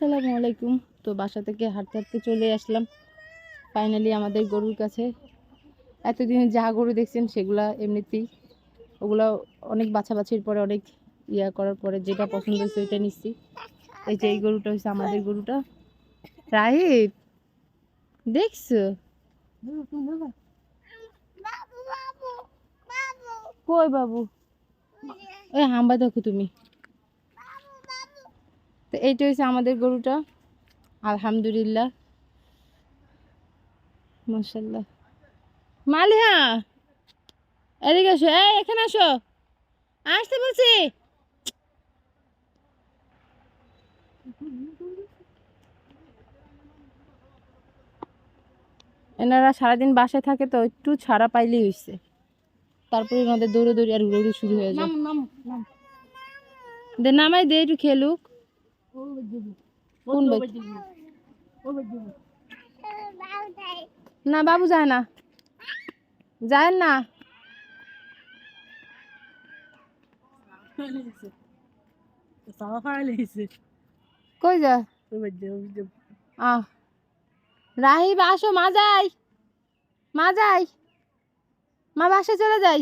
আসসালামু আলাইকুম। তো বাসা থেকে হাঁটতে হাঁটতে চলে আসলাম। ফাইনালি আমাদের গরুর কাছে। এতদিন যা গরু দেখছেন সেগুলা এমনিতেই। ওগুলা অনেক বাছাবাছির পরে অনেক ইয়া করার পরে যেটা পছন্দ হয়েছে ওইটা নিচ্ছি। এই যে এই গরুটা হচ্ছে আমাদের গরুটা। রাহিব দেখছ? কই বাবু? ওই হাম্বা দেখো তুমি। তো এইটা হচ্ছে আমাদের গরুটা। আলহামদুলিল্লাহ। মাশাল্লাহ মালিহা এদিকে আসো এই এখানে আসো। আসতে বলছি। এনারা সারাদিন বাসায় থাকে তো একটু ছাড়া পাইলেই হয়েছে তারপরে ওনাদের দৌড়ে দৌড়ে আর উড়ে উড়ে শুরু হয়ে যায়। দে নামাই দে একটু খেলুক। কোন? না বাবু যায় না। যায় না। কই যা? আহ। রাহিব আসো মা যাই। মা যাই। মা বাসে চলে যাই।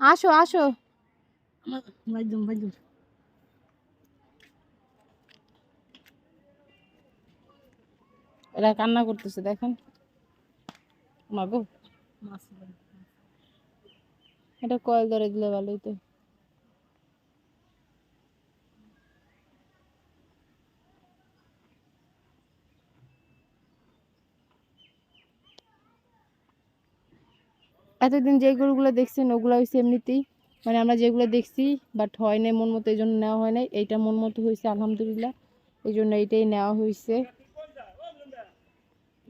আসো আসো। এরা কান্না করতেছে, দেখেন। মাগো এটা কয়েল ধরে দিলে ভালোই তো। এতদিন যে গরুগুলো দেখছেন, ওগুলো হয়েছে এমনিতেই। মানে আমরা যেগুলো দেখছি বাট হয় নাই, মন মতো এই জন্য নেওয়া হয় নাই। এইটা মন মতো হয়েছে আলহামদুলিল্লাহ। এই জন্য এইটাই নেওয়া হয়েছে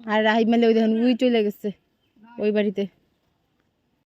আর রাহিব মালে ওই দেখুন উই চলে গেছে ওই বাড়িতে।